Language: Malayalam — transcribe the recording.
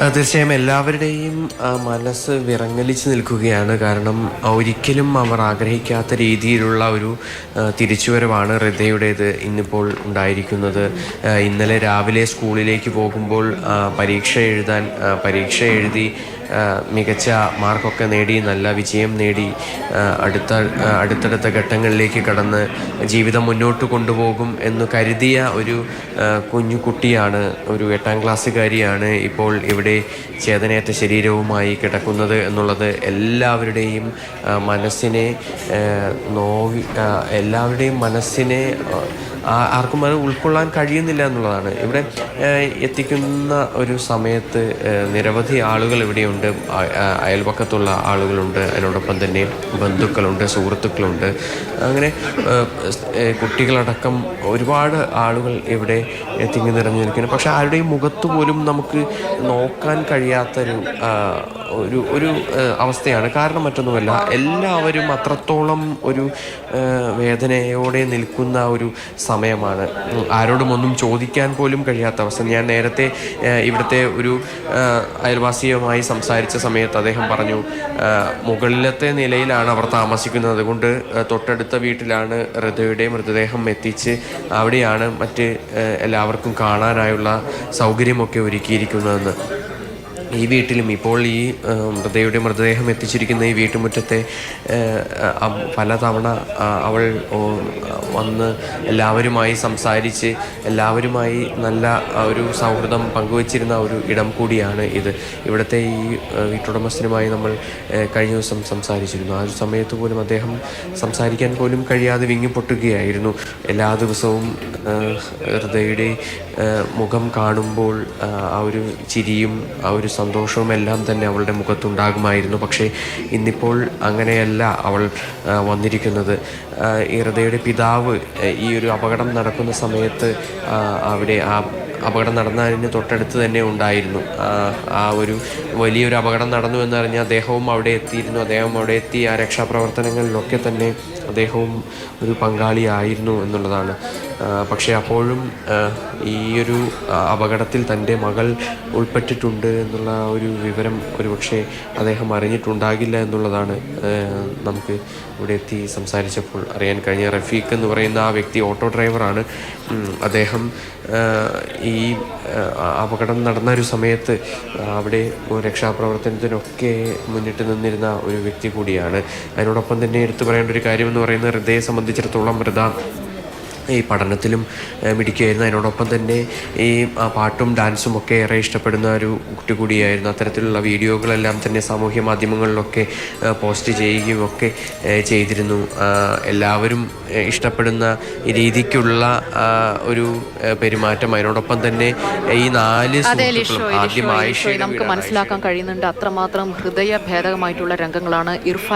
തീർച്ചയായും എല്ലാവരുടെയും മനസ്സ് വിറങ്ങലിച്ച് നിൽക്കുകയാണ്. കാരണം ഒരിക്കലും അവർ ആഗ്രഹിക്കാത്ത രീതിയിലുള്ള ഒരു തിരിച്ചുവരവാണ് ഹൃദയുടേത് ഇന്നിപ്പോൾ ഉണ്ടായിരിക്കുന്നത്. ഇന്നലെ രാവിലെ സ്കൂളിലേക്ക് പോകുമ്പോൾ പരീക്ഷ എഴുതാൻ പരീക്ഷ എഴുതി മികച്ച മാർക്കൊക്കെ നേടി നല്ല വിജയം നേടി അടുത്ത അടുത്തടുത്ത ഘട്ടങ്ങളിലേക്ക് കടന്ന് ജീവിതം മുന്നോട്ട് കൊണ്ടുപോകും എന്ന് കരുതിയ ഒരു കുഞ്ഞു കുട്ടിയാണ് ഒരു എട്ടാം ക്ലാസ്സുകാരിയാണ് ഇപ്പോൾ ഇവിടെ ചേതനയേറ്റ ശരീരവുമായി കിടക്കുന്നത് എന്നുള്ളത് എല്ലാവരുടെയും മനസ്സിനെ നോവി എല്ലാവരുടെയും മനസ്സിനെ ആർക്കും അത് ഉൾക്കൊള്ളാൻ കഴിയുന്നില്ല എന്നുള്ളതാണ്. ഇവിടെ എത്തിക്കുന്ന ഒരു സമയത്ത് നിരവധി ആളുകൾ ഇവിടെയുണ്ട്. അയൽപക്കത്തുള്ള ആളുകളുണ്ട്. അതിനോടൊപ്പം തന്നെ ബന്ധുക്കളുണ്ട് സുഹൃത്തുക്കളുണ്ട്. അങ്ങനെ കുട്ടികളടക്കം ഒരുപാട് ആളുകൾ ഇവിടെ തിങ്ങി നിറഞ്ഞു നിൽക്കുന്നു പക്ഷെ ആരുടെയും മുഖത്ത് പോലും നമുക്ക് നോക്കാൻ കഴിയാത്തൊരു ഒരു ഒരു അവസ്ഥയാണ്. കാരണം മറ്റൊന്നുമല്ല എല്ലാവരും അത്രത്തോളം ഒരു വേദനയോടെ നിൽക്കുന്ന ഒരു സമയമാണ്. ആരോടും ഒന്നും ചോദിക്കാൻ പോലും കഴിയാത്ത അവസ്ഥ. ഞാൻ നേരത്തെ ഇവിടുത്തെ ഒരു അയൽവാസിയുമായി സംസാരിച്ച സമയത്ത് അദ്ദേഹം പറഞ്ഞു മുകളിലത്തെ നിലയിലാണ് അവർ താമസിക്കുന്നത്. അതുകൊണ്ട് തൊട്ടടുത്ത വീട്ടിലാണ് ഹൃദയുടെ മൃതദേഹം എത്തിച്ച് അവിടെയാണ് മറ്റ് എല്ലാവർക്കും കാണാനായുള്ള സൗകര്യമൊക്കെ ഒരുക്കിയിരിക്കുന്നതെന്ന്. ഈ വീട്ടിലും ഇപ്പോൾ ഈ മൃതയുടെ മൃതദേഹം എത്തിച്ചിരിക്കുന്ന ഈ വീട്ടുമുറ്റത്തെ പലതവണ അവൾ വന്ന് എല്ലാവരുമായി സംസാരിച്ച് എല്ലാവരുമായി നല്ല ഒരു സൗഹൃദം പങ്കുവച്ചിരുന്ന ഒരു ഇടം കൂടിയാണ് ഇത്. ഇവിടുത്തെ ഈ വീട്ടുടമസ്ഥനുമായി നമ്മൾ കഴിഞ്ഞ ദിവസം സംസാരിച്ചിരുന്നു. ആ ഒരു സമയത്ത് പോലും അദ്ദേഹം സംസാരിക്കാൻ പോലും കഴിയാതെ വിങ്ങിപ്പൊട്ടുകയായിരുന്നു എല്ലാ ദിവസവും ഹൃദയുടെ മുഖം കാണുമ്പോൾ ആ ഒരു ചിരിയും ആ ഒരു സന്തോഷവും എല്ലാം തന്നെ അവളുടെ മുഖത്തുണ്ടാകുമായിരുന്നു. പക്ഷേ ഇന്നിപ്പോൾ അങ്ങനെയല്ല അവൾ വന്നിരിക്കുന്നത്. ഹൃദയയുടെ പിതാവ് ഈ ഒരു അപകടം നടക്കുന്ന സമയത്ത് അവിടെ ആ അപകടം നടന്നതിന് തൊട്ടടുത്ത് തന്നെ ഉണ്ടായിരുന്നു. ആ, ഒരു വലിയൊരു അപകടം നടന്നു എന്നറിഞ്ഞ് അദ്ദേഹവും അവിടെ എത്തിയിരുന്നു. അദ്ദേഹം അവിടെ എത്തി ആ രക്ഷാപ്രവർത്തനങ്ങളിലൊക്കെ തന്നെ അദ്ദേഹവും ഒരു പങ്കാളിയായിരുന്നു എന്നുള്ളതാണ്. പക്ഷേ അപ്പോഴും ഈ ഒരു അപകടത്തിൽ തന്റെ മകൾ ഉൾപ്പെട്ടിട്ടുണ്ട് എന്നുള്ള ഒരു വിവരം ഒരുപക്ഷെ അദ്ദേഹം അറിഞ്ഞിട്ടുണ്ടാകില്ല എന്നുള്ളതാണ് നമുക്ക് ഇവിടെ എത്തി സംസാരിച്ചപ്പോൾ അറിയാൻ കഴിഞ്ഞ റഫീഖ് എന്ന് പറയുന്ന ആ വ്യക്തി ഓട്ടോ ഡ്രൈവറാണ്. അദ്ദേഹം ഈ അപകടം നടന്ന ഒരു സമയത്ത് അവിടെ രക്ഷാപ്രവർത്തനത്തിനൊക്കെ മുന്നിട്ട് നിന്നിരുന്ന ഒരു വ്യക്തി കൂടിയാണ്. അതിനോടൊപ്പം തന്നെ എടുത്തു പറയേണ്ട ഒരു കാര്യം എന്ന് പറയുന്നത് ഹൃദയെ സംബന്ധിച്ചിടത്തോളം ഹൃദ ഈ പഠനത്തിലും മിടിക്കുകയായിരുന്നു അതിനോടൊപ്പം തന്നെ ഈ പാട്ടും ഡാൻസും ഒക്കെ ഏറെ ഇഷ്ടപ്പെടുന്ന ഒരു കുട്ടി കൂടിയായിരുന്നു. അത്തരത്തിലുള്ള വീഡിയോകളെല്ലാം തന്നെ സാമൂഹ്യ മാധ്യമങ്ങളിലൊക്കെ പോസ്റ്റ് ചെയ്യുകയും ഒക്കെ ചെയ്തിരുന്നു. എല്ലാവരും ഇഷ്ടപ്പെടുന്ന രീതിക്കുള്ള ഒരു പെരുമാറ്റം. അതിനോടൊപ്പം തന്നെ ഈ നാല് ആദ്യമായി ആദ്യം നമുക്ക് മനസ്സിലാക്കാൻ കഴിയുന്നുണ്ട്. അത്രമാത്രം ഹൃദയ ഹൃദയഭേദകമായിട്ടുള്ള രംഗങ്ങളാണ് ഇർഫാൻ